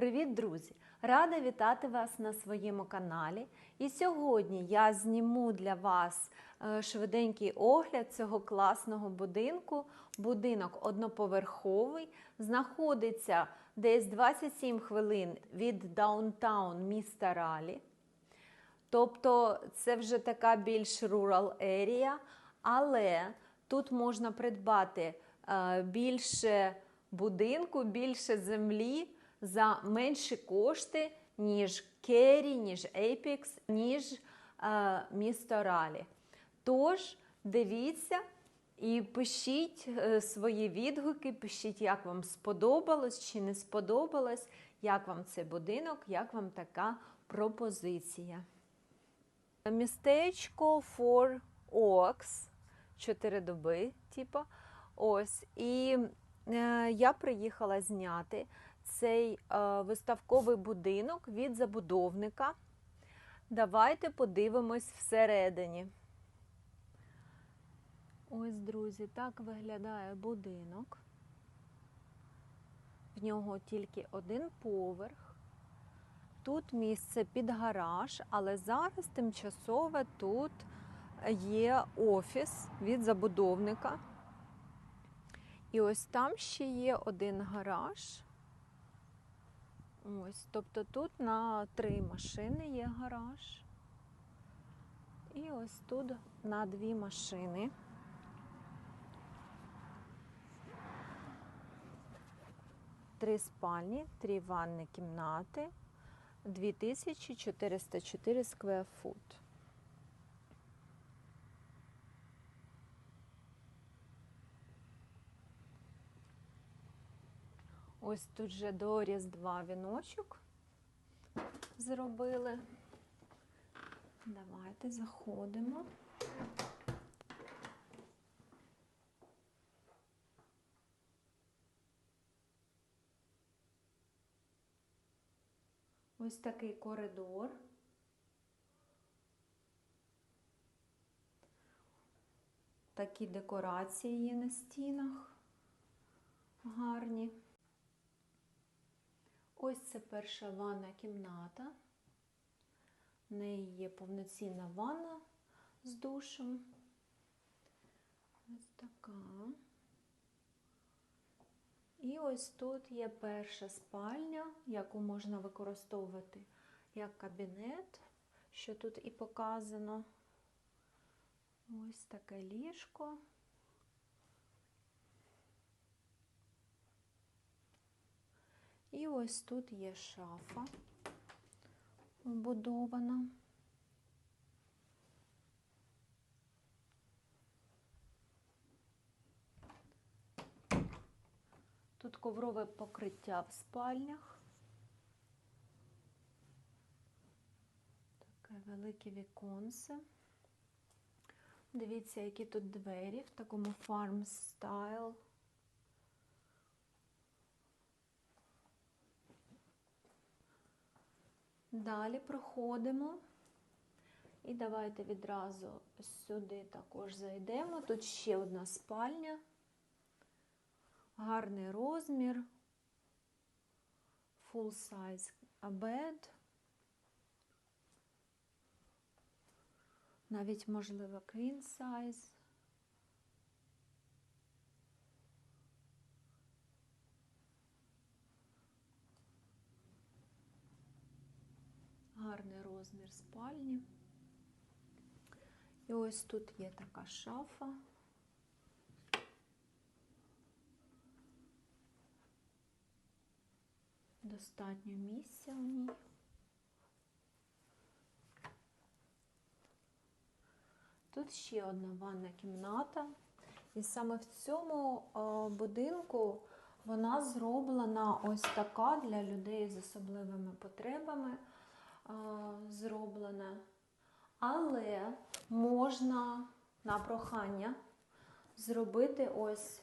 Привіт, друзі! Рада вітати вас на своєму каналі. І сьогодні я зніму для вас е, швиденький огляд цього класного будинку. Будинок одноповерховий, знаходиться десь 27 хвилин від даунтаун міста Ралі. Тобто це вже така більш rural area, але тут можна придбати е, більше будинку, більше землі за менші кошти, ніж Керрі, ніж Ейпікс, ніж е, місто Ралі. Тож дивіться і пишіть е, свої відгуки, пишіть, як вам сподобалось чи не сподобалось, як вам цей будинок, як вам така пропозиція. Містечко for Oaks, чотири доби, типу. Ось. І е, я приїхала зняти цей е, виставковий будинок від забудовника. Давайте подивимось всередині. Ось, друзі, так виглядає будинок. В нього тільки один поверх. Тут місце під гараж, але зараз тимчасове тут є офіс від забудовника. І ось там ще є один гараж. Ось, тобто тут на три машини є гараж. І ось тут на дві машини. Три спальні, три ванні кімнати. 2404 сквер фут. Ось тут же до Різдва віночок зробили. Давайте заходимо. Ось такий коридор. Такі декорації є на стінах. Гарні. Ось це перша ванна кімната. В неї є повноцінна ванна з душем. Ось така. І ось тут є перша спальня, яку можна використовувати як кабінет, що тут і показано. Ось таке ліжко. І ось тут є шафа вбудована. Тут коврове покриття в спальнях. Таке велике віконце. Дивіться, які тут двері в такому фарм стайл. Далі проходимо. І давайте відразу сюди також зайдемо. Тут ще одна спальня. Гарний розмір. Full size bed. Навіть, можливо, queen size. Гарний розмір спальні. І ось тут є така шафа. Достатньо місця у ній. Тут ще одна ванна кімната. І саме в цьому будинку вона зроблена ось така для людей з особливими потребами о, зроблена. Але можна на прохання зробити ось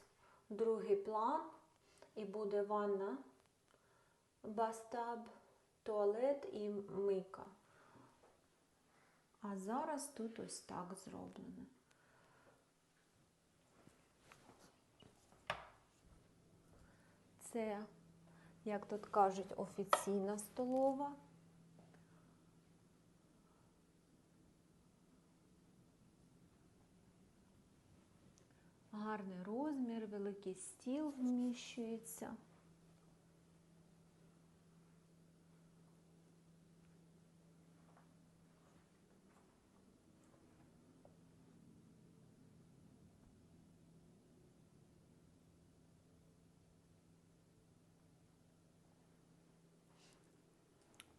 другий план, і буде ванна бастаб, туалет і мийка. А зараз тут ось так зроблено. Це як тут кажуть, офіційна столова. Гарний розмір, великий стіл вміщується.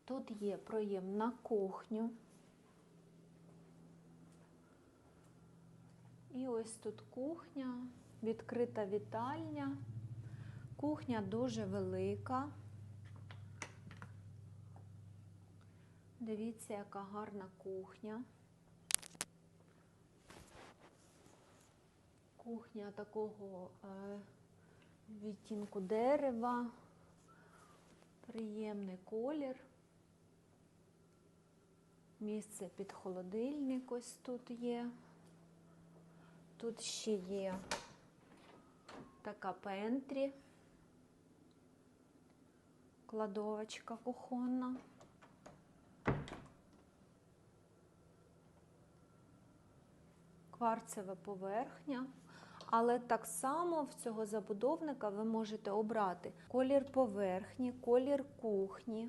Тут є проєм на кухню. І ось тут кухня, відкрита вітальня. Кухня дуже велика. Дивіться, яка гарна кухня. Кухня такого е, відтінку дерева, приємний колір. Місце під холодильник ось тут є. Тут ще є така пентрі, кладовочка кухонна. Кварцева поверхня. Але так само в цього забудовника ви можете обрати колір поверхні, колір кухні,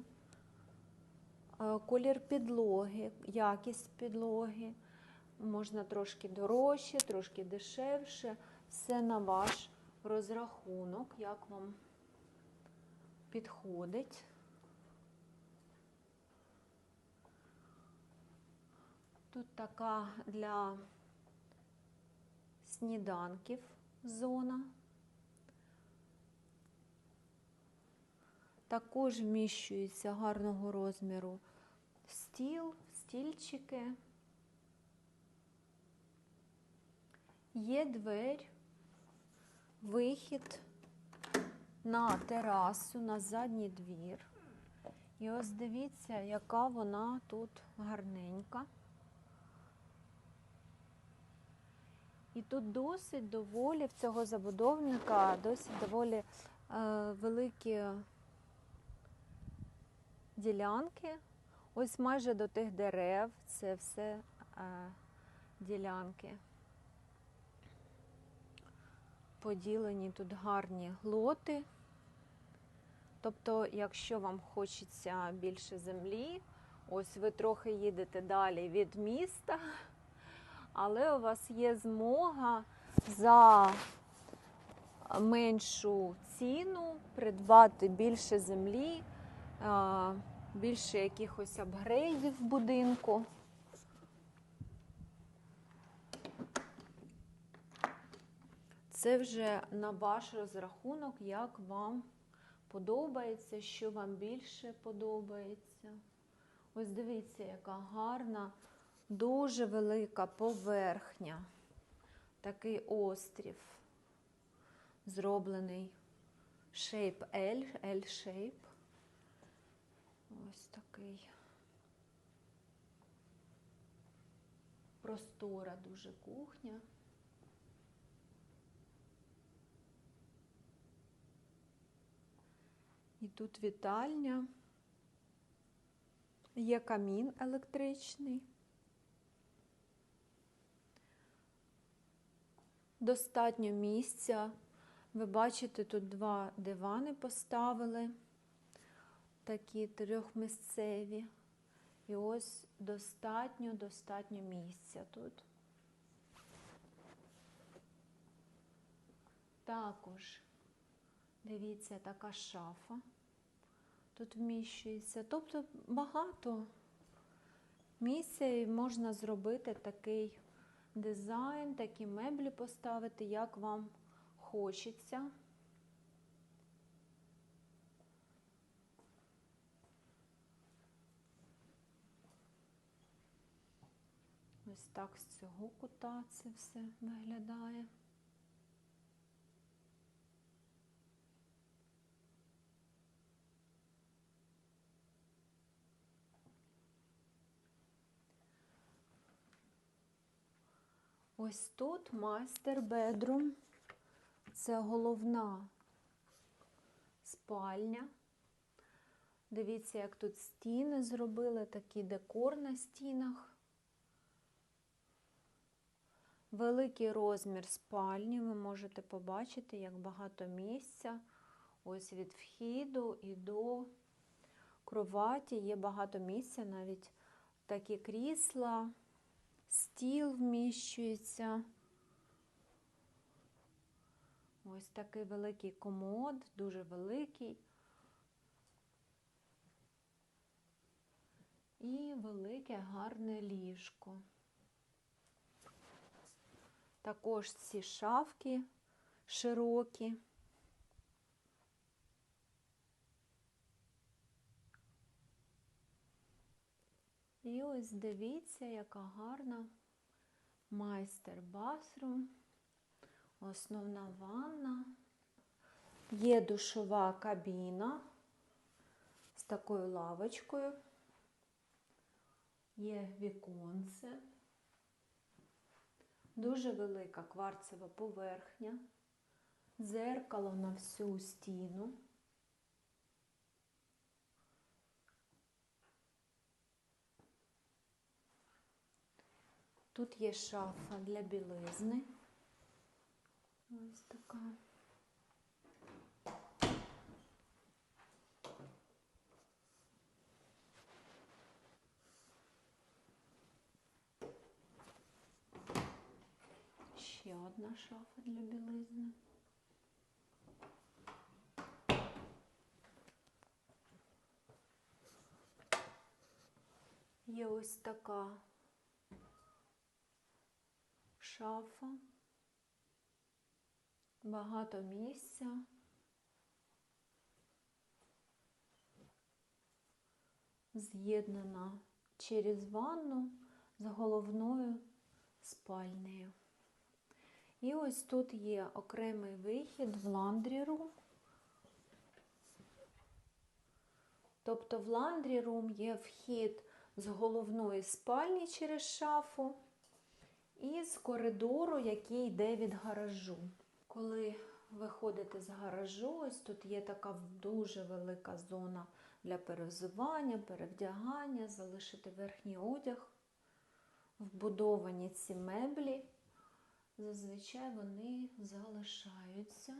е, колір підлоги, якість підлоги. Можна трошки дорожче, трошки дешевше. Все на ваш розрахунок, як вам підходить. Тут така для сніданків зона. Також вміщується гарного розміру стіл, стільчики. Є двері, вихід на терасу, на задній двір. І ось дивіться, яка вона тут гарненька. І тут досить доволі в цього забудовника досить доволі е, великі ділянки. Ось майже до тих дерев це все е, ділянки. Поділені тут гарні лоти. Тобто, якщо вам хочеться більше землі, ось ви трохи їдете далі від міста, але у вас є змога за меншу ціну придбати більше землі, більше якихось апгрейдів в будинку. Це вже на ваш розрахунок, як вам подобається, що вам більше подобається. Ось дивіться, яка гарна, дуже велика поверхня. Такий острів, зроблений shape L, L-shape. Ось такий. Простора дуже кухня. І тут вітальня. Є камін електричний. Достатньо місця. Ви бачите, тут два дивани поставили, такі трьохмісцеві. І ось достатньо, достатньо місця тут. Також Дивіться, така шафа тут вміщується. Тобто багато місця можна зробити такий дизайн, такі меблі поставити, як вам хочеться. Ось так з цього кута це все виглядає. Ось тут майстер бедрум. Це головна спальня. Дивіться, як тут стіни зробили, такий декор на стінах. Великий розмір спальні, ви можете побачити, як багато місця. Ось від вхіду і до кроваті є багато місця, навіть такі крісла, стіл вміщується. Ось такий великий комод, дуже великий. І велике гарне ліжко. Також ці шафки широкі. І ось дивіться, яка гарна майстер басрум, основна ванна. Є душова кабіна з такою лавочкою. Є віконце. Дуже велика кварцева поверхня, дзеркало на всю стіну. Тут є шафа для білизни. Ось така. Ще одна шафа для білизни. Є ось така шафа, багато місця. З'єднана через ванну з головною спальнею. І ось тут є окремий вихід в ландрі рум. Тобто в ландрі рум є вхід з головної спальні через шафу і з коридору, який йде від гаражу. Коли виходите з гаражу, ось тут є така дуже велика зона для перевзування, перевдягання, залишити верхній одяг, вбудовані ці меблі. Зазвичай вони залишаються.